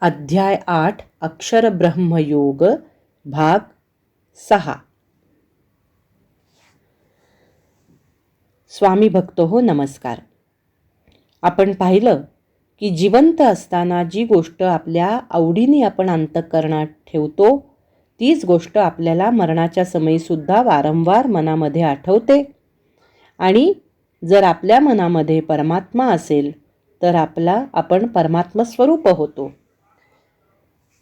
अध्याय आठ अक्षर ब्रह्मयोग भाग सहा. स्वामी भक्त हो नमस्कार. आपण पाहिलं की जिवंत असताना जी गोष्ट आपल्या आवडीने आपण अंतःकरणात ठेवतो तीच गोष्ट आपल्याला मरणाच्या समयीसुद्धा वारंवार मनामध्ये आठवते. आणि जर आपल्या मनामध्ये परमात्मा असेल तर आपला आपण परमात्मस्वरूप होतो.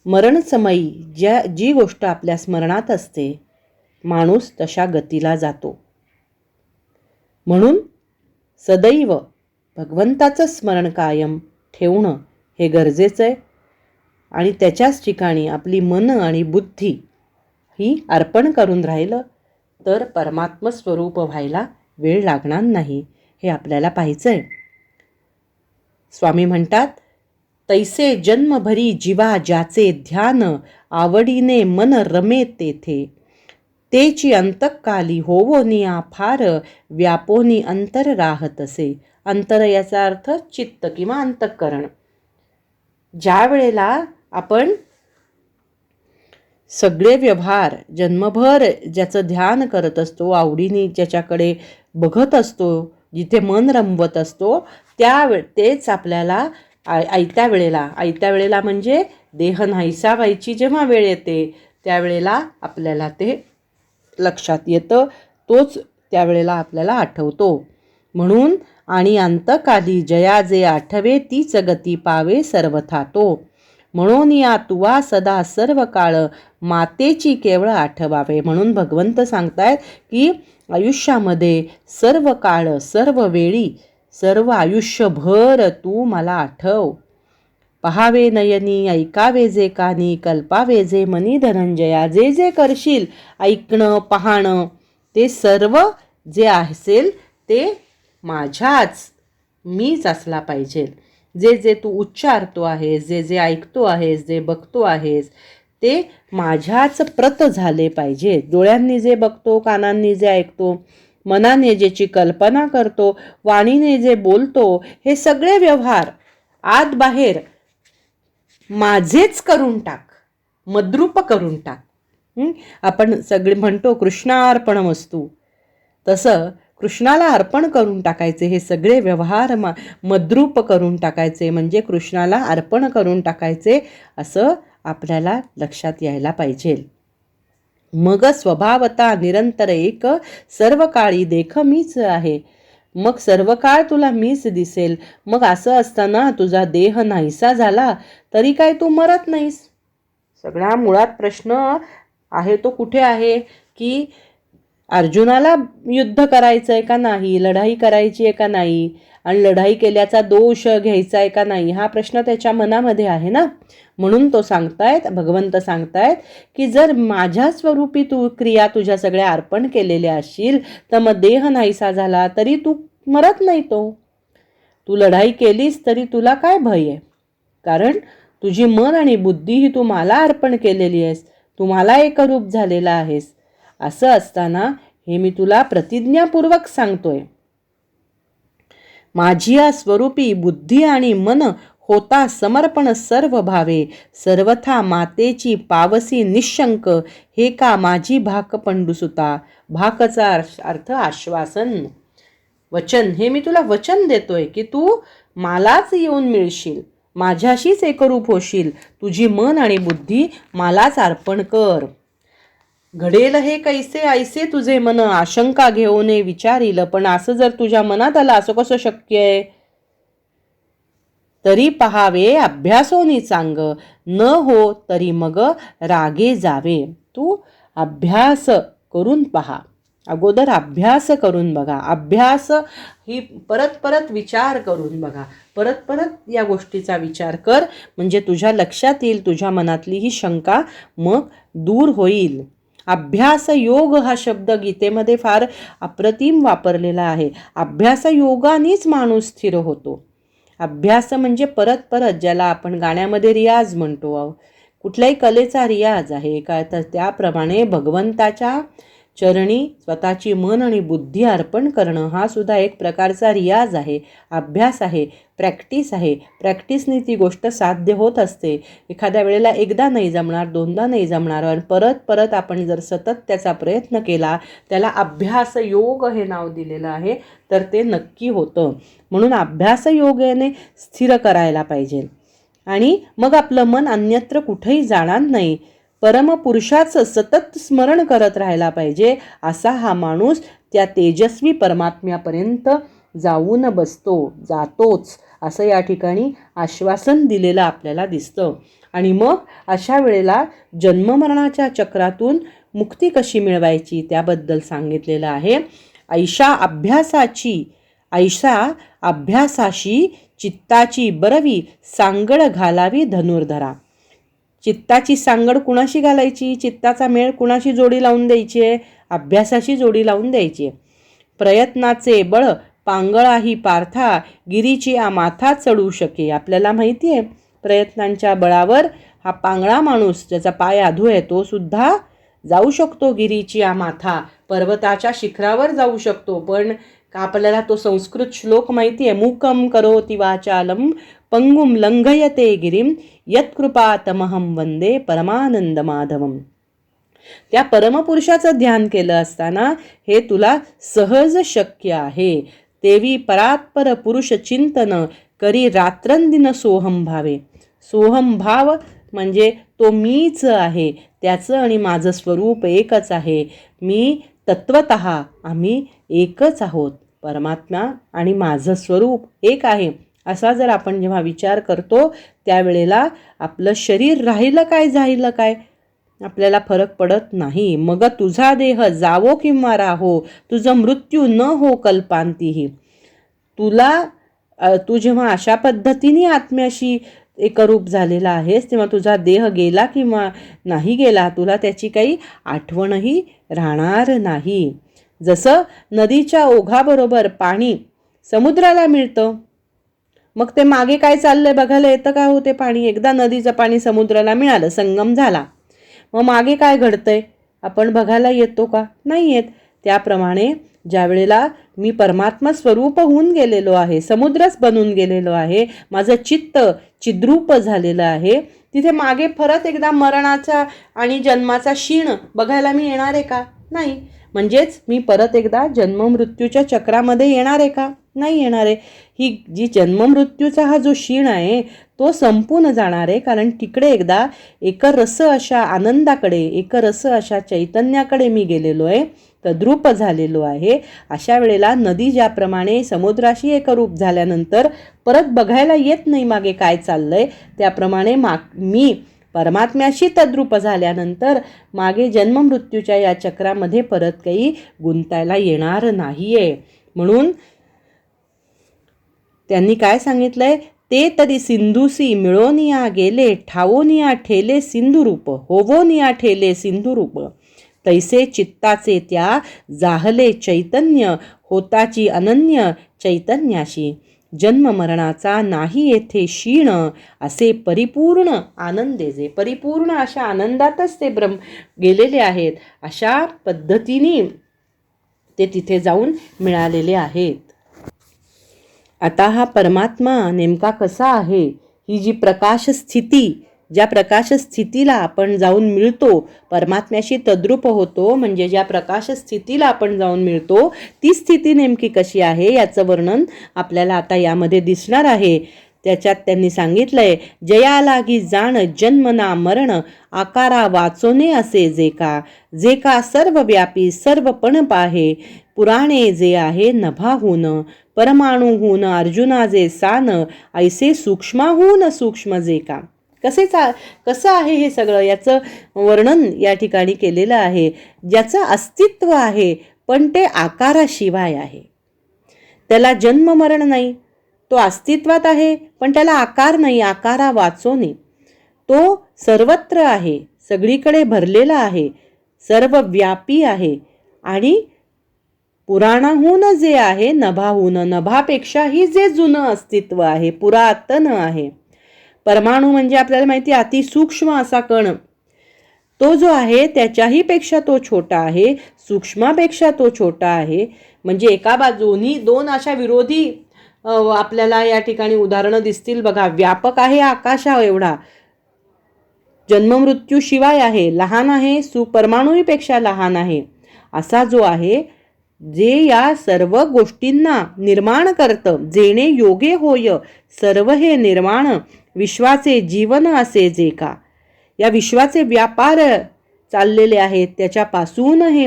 मरणसमयी ज्या जी गोष्ट आपल्या स्मरणात असते माणूस तशा गतीला जातो. म्हणून सदैव भगवंताचं स्मरण कायम ठेवणं हे गरजेचं आहे आणि त्याच्याच ठिकाणी आपली मन आणि बुद्धी ही अर्पण करून राहिलं तर परमात्म स्वरूप व्हायला वेळ लागणार नाही हे आपल्याला पाहायचं आहे स्वामी म्हणतात तैसे जन्मभरी जीवा ज्याचे ध्यान आवडीने मन रमे तेथे. तेची अंतकाली होवोनिया फार व्यापोनी अंतर राहत असे अंतर याचा अर्थ चित्त किंवा अंतःकरण. ज्या वेळेला आपण सगळे व्यवहार जन्मभर ज्याचं ध्यान करत असतो आवडीने ज्याच्याकडे बघत असतो जिथे मन रमवत असतो त्या तेच आपल्याला आय आयत्या वेळेला. आयत्या वेळेला म्हणजे देह नाहीसा व्हायची जेव्हा वेळ येते त्यावेळेला आपल्याला ते लक्षात येतं. तोच त्यावेळेला आपल्याला आठवतो. म्हणून आणि अंतकाली जया जे आठवे तीच गती पावे सर्वथा तो. म्हणून या तुवा सदा सर्व काळ मातेची केवळ आठवावे. म्हणून भगवंत सांगतायत की आयुष्यामध्ये सर्व काळ सर्व वेळी सर्व आयुष्यभर तू मला आठव. पहावे नयनी ऐकावे जे कानी कल्पावे जे मनी धनंजया जे जे करशील ऐकणं पाहणं ते सर्व जे असेल ते माझ्याच. मीच असला पाहिजे. जे जे तू उच्चारतो आहेस जे जे ऐकतो आहेस जे बघतो आहेस ते माझ्याच प्रत झाले पाहिजे. डोळ्यांनी जे बघतो कानांनी जे ऐकतो मनाने ज्याची कल्पना करतो वाणीने जे बोलतो हे सगळे व्यवहार आत बाहेर माझेच करून टाक मद्रूप करून टाक. आपण सगळे म्हणतो कृष्णार्पण वस्तू. तसं कृष्णाला अर्पण करून टाकायचे हे सगळे व्यवहार मा मद्रूप करून टाकायचे म्हणजे कृष्णाला अर्पण करून टाकायचे असं आपल्याला लक्षात यायला पाहिजे. मग स्वभावता निरंतर एक सर्व काळी देख मीच आहे. मग सर्व काळ तुला मीच दिसेल. मग असं असताना तुझा देह नाहीसा झाला तरी काय तू मरत नाहीस? सगळ्या मुळात प्रश्न आहे तो कुठे आहे? की अर्जुनाला युद्ध करायचं आहे का नाही? लढाई करायची आहे का नाही? आणि लढाई केल्याचा दोष घ्यायचा आहे का नाही? हा प्रश्न त्याच्या मनामध्ये आहे ना? म्हणून तो सांगतायत भगवंत सांगतायत की जर माझ्या स्वरूपी तू क्रिया तुझ्या सगळ्या अर्पण केलेल्या असशील तर मग देह नाहीसा झाला तरी तू मरत नाही तो. तू लढाई केलीस तरी तुला काय भय आहे? कारण तुझी मन आणि बुद्धी ही तू मला अर्पण केलेली आहेस. तू मला एकरूप झालेला आहेस. असं असताना हे मी तुला प्रतिज्ञापूर्वक सांगतोय. माझी या स्वरूपी बुद्धी आणि मन होता समर्पण सर्व भावे सर्वथा मातेची पावसी निशंक हे का माझी भाक पंडुसुता? भाकचा अर्थ आश्वासन. वचन हे मी तुला वचन देतोय की तू मलाच येऊन मिळशील माझ्याशीच एकरूप होशील तुझी मन आणि बुद्धी मलाच अर्पण कर. घडेल हे कैसे ऐसे तुझे मन आशंका घेऊन विचारील पण असं जर तुझ्या मनात आलं असं कसं शक्य आहे? तरी पहावे अभ्यासोनी चांग न हो तरी मग रागे जावे. तू अभ्यास करून पहा. अगोदर अभ्यास करून बघा. अभ्यास ही परत परत विचार करून बघा. परत परत या गोष्टीचा विचार कर. म्हणजे तुझ्या लक्षात येईल तुझ्या मनातली ही शंका मग दूर होईल. अभ्यास योग हा शब्द गीतेमध्ये फार अप्रतिम वापरलेला आहे. अभ्यास योगानेच माणूस स्थिर होतो. अभ्यास म्हणजे परत परत ज्याला आपण गाण्यामध्ये रियाज म्हणतो. कुठल्याही कलेचा रियाज आहे का? तर त्याप्रमाणे भगवंताच्या चरणी स्वतःची मन आणि बुद्धी अर्पण करणं हा सुद्धा एक प्रकारचा रियाज आहे अभ्यास आहे प्रॅक्टिस आहे. प्रॅक्टिसने ती गोष्ट साध्य होत असते. एखाद्या वेळेला एकदा नाही जमणार दोनदा नाही जमणार आणि परत परत आपण जर सतत त्याचा प्रयत्न केला त्याला अभ्यास योग हे नाव दिलेलं आहे तर ते नक्की होतं. म्हणून अभ्यास योगाने स्थिर करायला पाहिजे. आणि मग आपलं मन अन्यत्र कुठेही जाणार नाही. परमपुरुषाचं सतत स्मरण करत राहायला पाहिजे असा हा माणूस त्या तेजस्वी परमात्म्यापर्यंत जाऊन बसतो जातोच असं या ठिकाणी आश्वासन दिलेलं आपल्याला दिसतं. आणि मग अशा वेळेला जन्ममरणाच्या चक्रातून मुक्ती कशी मिळवायची त्याबद्दल सांगितलेलं आहे. ऐशा अभ्यासाची ऐशा अभ्यासाशी चित्ताची बरवी सांगड घालावी धनुर्धरा. चित्ताची सांगड कुणाशी घालायची? चित्ताचा मेळ कुणाशी जोडी लावून द्यायची? आहे अभ्यासाशी जोडी लावून द्यायची. आहे प्रयत्नाचे बळ पांगळाही पार्था गिरीची आ माथा चढू शके. आपल्याला माहिती आहे प्रयत्नांच्या बळावर हा पांगळा माणूस ज्याचा पाय आधू आहे तो सुद्धा जाऊ शकतो गिरीची आ माथा. पर्वताच्या शिखरावर जाऊ शकतो. पण का आपल्याला तो संस्कृत श्लोक माहिती आहे. मूकम करोति वाचालम पंगुम लंघयते गिरीम यत्कृपातमहं वंदे परमानंद माधवम त्या परमपुरुषाचं ध्यान केलं असताना हे तुला सहज शक्य आहे. तेवी परात्पर पुरुष चिंतन करी रात्रंदिन सोहम भावे. सोहम भाव म्हणजे तो मीच आहे. त्याचं आणि माझं स्वरूप एकच आहे. मी तत्वत आम्ही एकच आहोत. परमात्मा आणि माझं स्वरूप एक आहे. असा जर आपण जेव्हा विचार करतो त्यावेळेला आपलं शरीर राहिलं काय जाहिलं काय? आपल्याला फरक पडत नाही. मग तुझा देह जावो किंवा राहो तुझं मृत्यू न हो कल्पांतीही. तुला तू जेव्हा अशा पद्धतीने आत्म्याशी एकरूप झालेला आहेस तेव्हा तुझा देह गेला किंवा नाही गेला तुला त्याची काही आठवणही राहणार नाही. जसं नदीच्या ओघाबरोबर पाणी समुद्राला मिळतं मग ते मागे काय चाललंय बघायला येतं का होते पाणी? एकदा नदीचं पाणी समुद्राला मिळालं संगम झाला. मग मागे काय घडतंय? आपण बघायला येतो का? नाही येत. त्याप्रमाणे ज्या वेळेला मी परमात्मा स्वरूप होऊन गेलेलो आहे समुद्रच बनून गेलेलो आहे माझं चित्त चिद्रूप झालेलं आहे. तिथे मागे परत एकदा मरणाचा आणि जन्माचा क्षीण बघायला मी येणार आहे का? नाही. म्हणजेच मी परत एकदा जन्ममृत्यूच्या चक्रामध्ये येणार आहे का? नाही येणार आहे. ही जी जन्ममृत्यूचा हा जो क्षीण आहे तो संपून जाणार आहे कारण तिकडे एकदा एकरस अशा आनंदाकडे एकरस अशा चैतन्याकडे मी गेलेलो आहे. तद्रूप झालेलो आहे. अशा वेळेला नदी ज्याप्रमाणे समुद्राशी एकरूप झाल्यानंतर परत बघायला येत नाही मागे काय चाललंय त्याप्रमाणे मा मी परमात्म्याशी तद्रूप झाल्यानंतर मागे जन्ममृत्यूच्या या चक्रामध्ये परत काही गुंतायला येणार नाही आहे म्हणून त्यांनी काय सांगितलंय? ते तरी सिंधुसी मिळोनिया गेले ठावोनिया ठेले सिंधुरूप होवोनिया ठेले सिंधुरूप. तैसे चित्ताचे त्या जाहले चैतन्य होताची अनन्य चैतन्याशी. जन्म मरणाचा नाही येथे क्षीण असे परिपूर्ण आनंदे जे परिपूर्ण अशा आनंदातच ते ब्रह्म गेलेले आहेत अशा पद्धतीने ते तिथे जाऊन मिळालेले आहेत. आता हा परमात्मा नेमका कसा आहे? ही जी प्रकाश स्थिती ज्या प्रकाश स्थितीला आपण जाऊन मिळतो परमात्म्याशी तद्रूप होतो म्हणजे ज्या प्रकाश स्थितीला आपण जाऊन मिळतो ती स्थिती नेमकी कशी आहे याचं वर्णन आपल्याला आता यामध्ये दिसणार आहे. त्याच्यात त्यांनी सांगितलंय जया लागी जाण जन्म ना मरण आकारा वाचोने असे जे का जे का सर्व व्यापी सर्व पण पाहे पुराणे जे आहे नभाहून परमाणूहून अर्जुना जे सान ऐसे सूक्ष्माहून सूक्ष्म जे का. कसे चा कसं आहे हे सगळं? याचं वर्णन या ठिकाणी केलेलं आहे. ज्याचं अस्तित्व आहे पण ते आकाराशिवाय आहे. त्याला जन्म मरण नाही. तो अस्तित्वात आहे पण त्याला आकार नाही आकारा वाचोने. तो सर्वत्र आहे सगळीकडे भरलेला आहे सर्व व्यापी आहे आणि पुराणाहून जे आहे नभाहून नभापेक्षाही जे जुनं अस्तित्व आहे पुरातन आहे. परमाणू म्हणजे आपल्याला माहिती आहे अतिसूक्ष्म असा कण. तो जो आहे त्याच्याही पेक्षा तो छोटा आहे सूक्ष्मापेक्षा तो छोटा आहे. म्हणजे एका बाजूनी दोन अशा विरोधी आपल्याला या ठिकाणी उदाहरणं दिसतील. बघा व्यापक आहे आकाशा एवढा. जन्ममृत्यू शिवाय आहे लहान आहे सुपरमाणूपेक्षा लहान आहे. असा जो आहे जे या सर्व गोष्टींना निर्माण करतं जेणे योगे होय सर्व हे निर्माण विश्वाचे जीवन असे जे का? या विश्वाचे व्यापार चाललेले आहेत त्याच्यापासून हे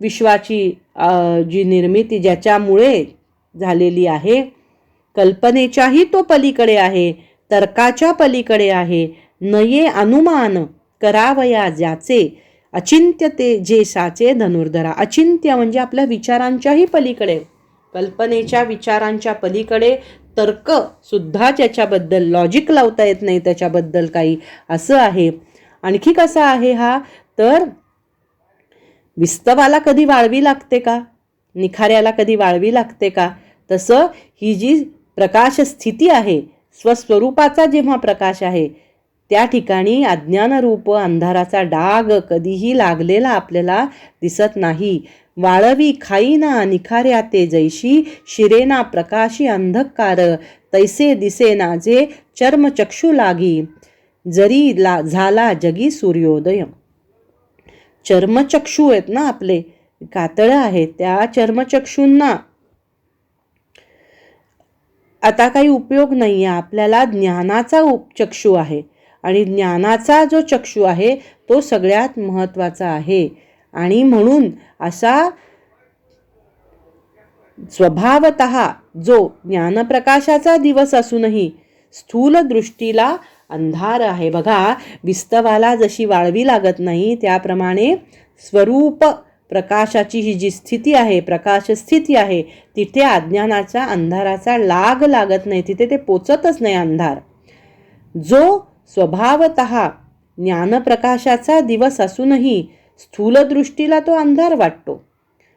विश्वाची जी निर्मिती ज्याच्यामुळे झालेली आहे कल्पनेच्याही तो पलीकडे आहे तर्काच्या पलीकडे आहे नये अनुमान करावया ज्याचे अचिंत्य ते जे साचे धनुर्धरा. अचिंत्य म्हणजे आपल्या विचारांच्याही पलीकडे कल्पनेच्या विचारांच्या पलीकडे तर्कसुद्धा त्याच्याबद्दल लॉजिक लावता येत नाही त्याच्याबद्दल काही असं आहे. आणखी कसा आहे हा? तर विस्तवाला कधी वाळवी लागते का? निखाऱ्याला कधी वाळवी लागते का? तसं ही जी प्रकाश स्थिती आहे स्वस्वरूपाचा जेव्हा प्रकाश आहे त्या ठिकाणी अज्ञानरूप अंधाराचा डाग कधीही लागलेला आपल्याला दिसत नाही. वाळवी खाईना निखाऱ्या ते जैशी शिरेना प्रकाशी अंधकार तैसे दिसेना जे चर्मचक्षू लागी जरी ला झाला जगी सूर्योदय. चर्मचक्षू आहेत ना आपले कातळं आहेत त्या चर्मचक्षूंना. आता काही उपयोग नाही आहे आपल्याला ज्ञानाचा उप चक्षू आहे. आणि ज्ञानाचा जो चक्षू आहे तो सगळ्यात महत्त्वाचा आहे. आणि म्हणून असा स्वभावत जो ज्ञानप्रकाशाचा दिवस असूनही स्थूल दृष्टीला अंधार आहे. बघा विस्तवाला जशी वाळवी लागत नाही त्याप्रमाणे स्वरूप प्रकाशाची ही जी स्थिती आहे प्रकाश स्थिती आहे तिथे अज्ञानाचा अंधाराचा लाग लागत नाही. तिथे ते पोचतच नाही अंधार. जो स्वभावत ज्ञानप्रकाशाचा दिवस असूनही स्थूलदृष्टीला तो अंधार वाटतो.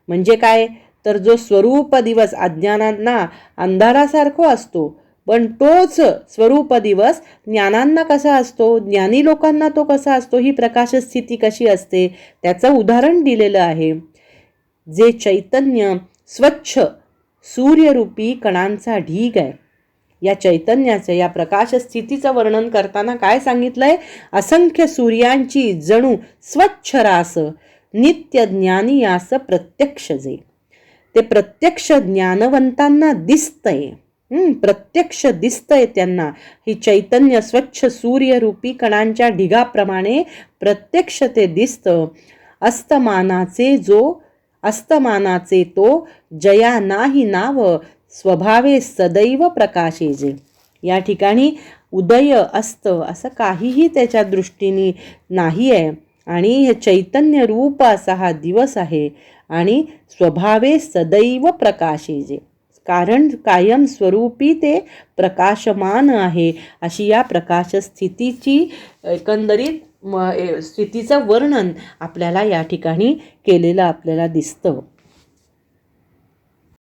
म्हणजे काय? तर जो स्वरूप दिवस अज्ञानांना अंधारासारखा असतो पण तोच स्वरूप दिवस ज्ञानांना कसा असतो ज्ञानी लोकांना तो कसा असतो ही प्रकाश स्थिती कशी असते त्याचं उदाहरण दिलेलं आहे. जे चैतन्य स्वच्छ सूर्यरूपी कणांचा ढीग आहे. या चैतन्याचं या प्रकाश स्थितीचं वर्णन करताना काय सांगितलंय? असंख्य सूर्यांची जणू स्वच्छ रास नित्य ज्ञानी यास प्रत्यक्ष जे. ते प्रत्यक्ष ज्ञानवंतांना दिसतंय. प्रत्यक्ष दिसतंय त्यांना. ही चैतन्य स्वच्छ सूर्यरूपी कणांच्या ढिगाप्रमाणे प्रत्यक्ष ते दिसतं. अस्तमानाचे जो अस्तमानाचे तो जया नाही नाव स्वभावे सदैव प्रकाशेजे या ठिकाणी उदय अस्त असं काहीही त्याच्या दृष्टीने नाही आहे आणि हे चैतन्य रूप असा हा दिवस आहे आणि स्वभावे सदैव प्रकाशेजे कारण कायम स्वरूपी ते प्रकाशमान आहे अशी या प्रकाश स्थितीची एकंदरीत म ए- स्थितीचं वर्णन आपल्याला या ठिकाणी केलेलं आपल्याला दिसतं.